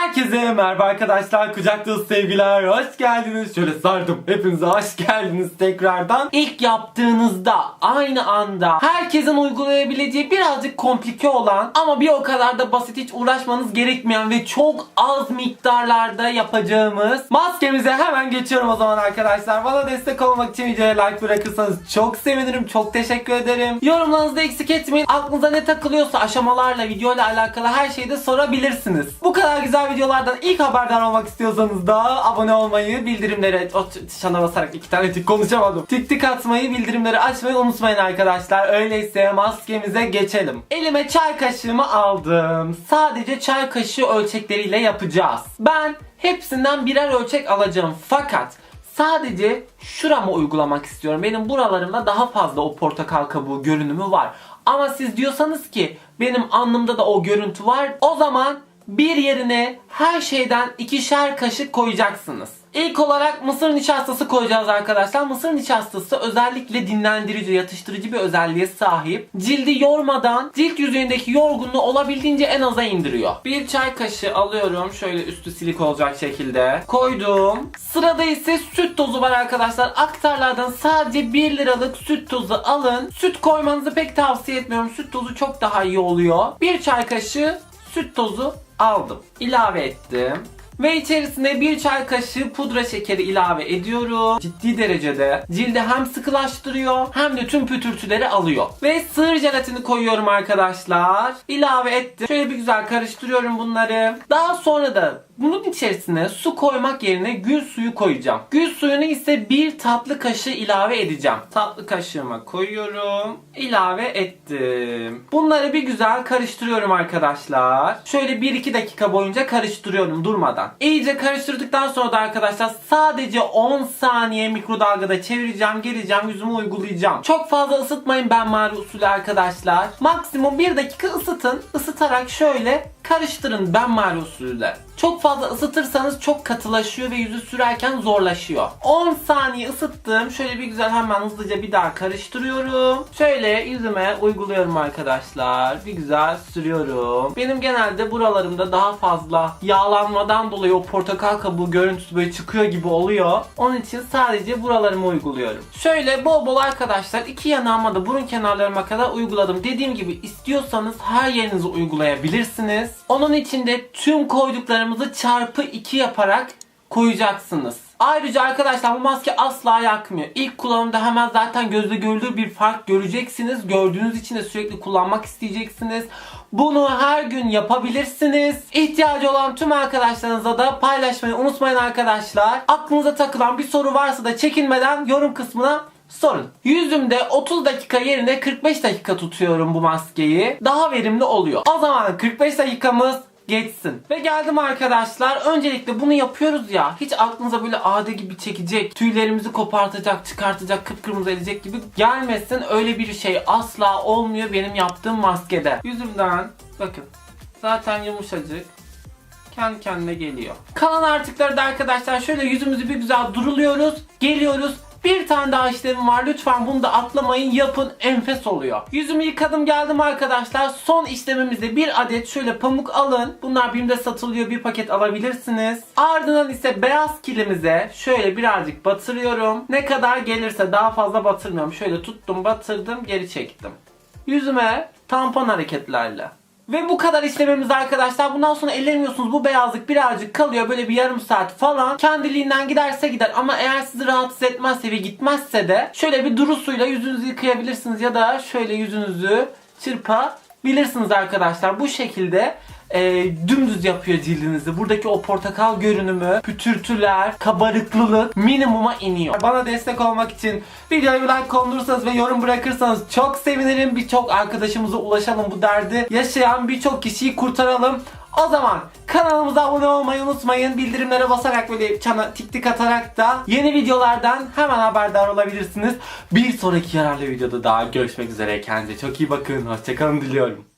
Herkese merhaba arkadaşlar. Kucak dolusu sevgiler. Hoş geldiniz. Şöyle sardım. Hepinize hoş geldiniz tekrardan. İlk yaptığınızda aynı anda herkesin uygulayabileceği birazcık komplike olan ama bir o kadar da basit hiç uğraşmanız gerekmeyen ve çok az miktarlarda yapacağımız maskemize hemen geçiyorum o zaman arkadaşlar. Bana destek olmak için videoya like bırakırsanız çok sevinirim. Çok teşekkür ederim. Yorumlarınızı eksik etmeyin. Aklınıza ne takılıyorsa aşamalarla, videoyla alakalı her şeyi de sorabilirsiniz. Bu kadar güzel videolardan ilk haberdar olmak istiyorsanız da abone olmayı, t- tuşuna basarak iki tane tik konuşamadım. Tik tik atmayı, bildirimleri açmayı unutmayın arkadaşlar. Öyleyse maskemize geçelim. Elime çay kaşığımı aldım. Sadece çay kaşığı ölçekleriyle yapacağız. Ben hepsinden birer ölçek alacağım. Fakat Sadece şurama uygulamak istiyorum. Benim buralarımda daha fazla o portakal kabuğu görünümü var. Ama siz diyorsanız ki benim alnımda da o görüntü var. O zaman bir yerine her şeyden ikişer kaşık koyacaksınız. İlk olarak mısır nişastası koyacağız arkadaşlar. Mısır nişastası özellikle dinlendirici, yatıştırıcı bir özelliğe sahip. Cildi yormadan cilt yüzeyindeki yorgunluğu olabildiğince en aza indiriyor. Bir çay kaşığı alıyorum. Şöyle üstü silik olacak şekilde. Koydum. Sırada ise süt tozu var arkadaşlar. Aktarlardan sadece 1 liralık süt tozu alın. Süt koymanızı pek tavsiye etmiyorum. Süt tozu çok daha iyi oluyor. Bir çay kaşığı süt tozu aldım. İlave ettim. Ve içerisine bir çay kaşığı pudra şekeri ilave ediyorum. Ciddi derecede cildi hem sıkılaştırıyor hem de tüm pütürtüleri alıyor. Ve sığır jelatini koyuyorum arkadaşlar. İlave ettim. Şöyle bir güzel karıştırıyorum bunları. Daha sonra da bunun içerisine su koymak yerine gül suyu koyacağım. Gül suyunu ise bir tatlı kaşığı ilave edeceğim. Tatlı kaşığıma koyuyorum. İlave ettim. Bunları bir güzel karıştırıyorum arkadaşlar. Şöyle 1-2 dakika boyunca karıştırıyorum durmadan. İyice karıştırdıktan sonra da arkadaşlar sadece 10 saniye mikrodalgada çevireceğim, geleceğim, yüzüme uygulayacağım. Çok fazla ısıtmayın ben mari usulü arkadaşlar. Maksimum 1 dakika ısıtın. Isıtarak şöyle karıştırın ben mari usulüyle. Çok fazla ısıtırsanız çok katılaşıyor ve yüzü sürerken zorlaşıyor. 10 saniye ısıttım. Şöyle bir güzel hemen hızlıca bir daha karıştırıyorum. Şöyle yüzüme uyguluyorum arkadaşlar. Bir güzel sürüyorum. Benim genelde buralarımda daha fazla yağlanmadan dolayı o portakal kabuğu görüntüsü böyle çıkıyor gibi oluyor. Onun için sadece buralarıma uyguluyorum. Şöyle bol bol arkadaşlar iki yanağıma da burun kenarlarıma kadar uyguladım. Dediğim gibi istiyorsanız her yerinize uygulayabilirsiniz. Onun için de tüm koyduklarımızı çarpı 2 yaparak koyacaksınız. Ayrıca arkadaşlar bu maske asla yakmıyor. İlk kullanımda hemen zaten gözle görülür bir fark göreceksiniz. Gördüğünüz için de sürekli kullanmak isteyeceksiniz. Bunu her gün yapabilirsiniz. İhtiyacı olan tüm arkadaşlarınıza da paylaşmayı unutmayın arkadaşlar. Aklınıza takılan bir soru varsa da çekinmeden yorum kısmına sorun. Yüzümde 30 dakika yerine 45 dakika tutuyorum bu maskeyi. Daha verimli oluyor. O zaman 45 dakikamız geçsin. Ve geldim arkadaşlar. Öncelikle bunu yapıyoruz ya. Hiç aklınıza böyle ağda gibi çekecek, tüylerimizi kopartacak, çıkartacak, kıpkırmızı edecek gibi gelmesin. Öyle bir şey asla olmuyor benim yaptığım maskede. Yüzümden bakın. Zaten yumuşacık kendi kendine geliyor. Kalan artıkları da arkadaşlar şöyle yüzümüzü bir güzel duruluyoruz. Geliyoruz. Bir tane daha işlemim var. Lütfen bunu da atlamayın. Yapın. Enfes oluyor. Yüzümü yıkadım geldim arkadaşlar. Son işlemimizde bir adet şöyle pamuk alın. Bunlar BİM'de satılıyor. Bir paket alabilirsiniz. Ardından ise beyaz kilimize şöyle birazcık batırıyorum. Ne kadar gelirse daha fazla batırmıyorum. Şöyle tuttum batırdım geri çektim. Yüzüme tampon hareketlerle. Ve bu kadar işlememiz arkadaşlar. Bundan sonra ellemiyorsunuz. Bu beyazlık birazcık kalıyor. Böyle bir yarım saat falan. Kendiliğinden giderse gider. Ama eğer sizi rahatsız etmezse ve gitmezse de şöyle bir duru suyla yüzünüzü yıkayabilirsiniz. Ya da şöyle yüzünüzü çırpabilirsiniz arkadaşlar. Bu şekilde e, dümdüz yapıyor cildinizi. Buradaki o portakal görünümü, pütürtüler, kabarıklılık minimuma iniyor. Bana destek olmak için videoyu like kondurursanız ve yorum bırakırsanız çok sevinirim. Birçok arkadaşımıza ulaşalım bu derdi. Yaşayan birçok kişiyi kurtaralım. O zaman kanalımıza abone olmayı unutmayın. Bildirimlere basarak böyle çana tik tik atarak da yeni videolardan hemen haberdar olabilirsiniz. Bir sonraki yararlı videoda daha görüşmek üzere. Kendinize çok iyi bakın. Hoşçakalın diliyorum.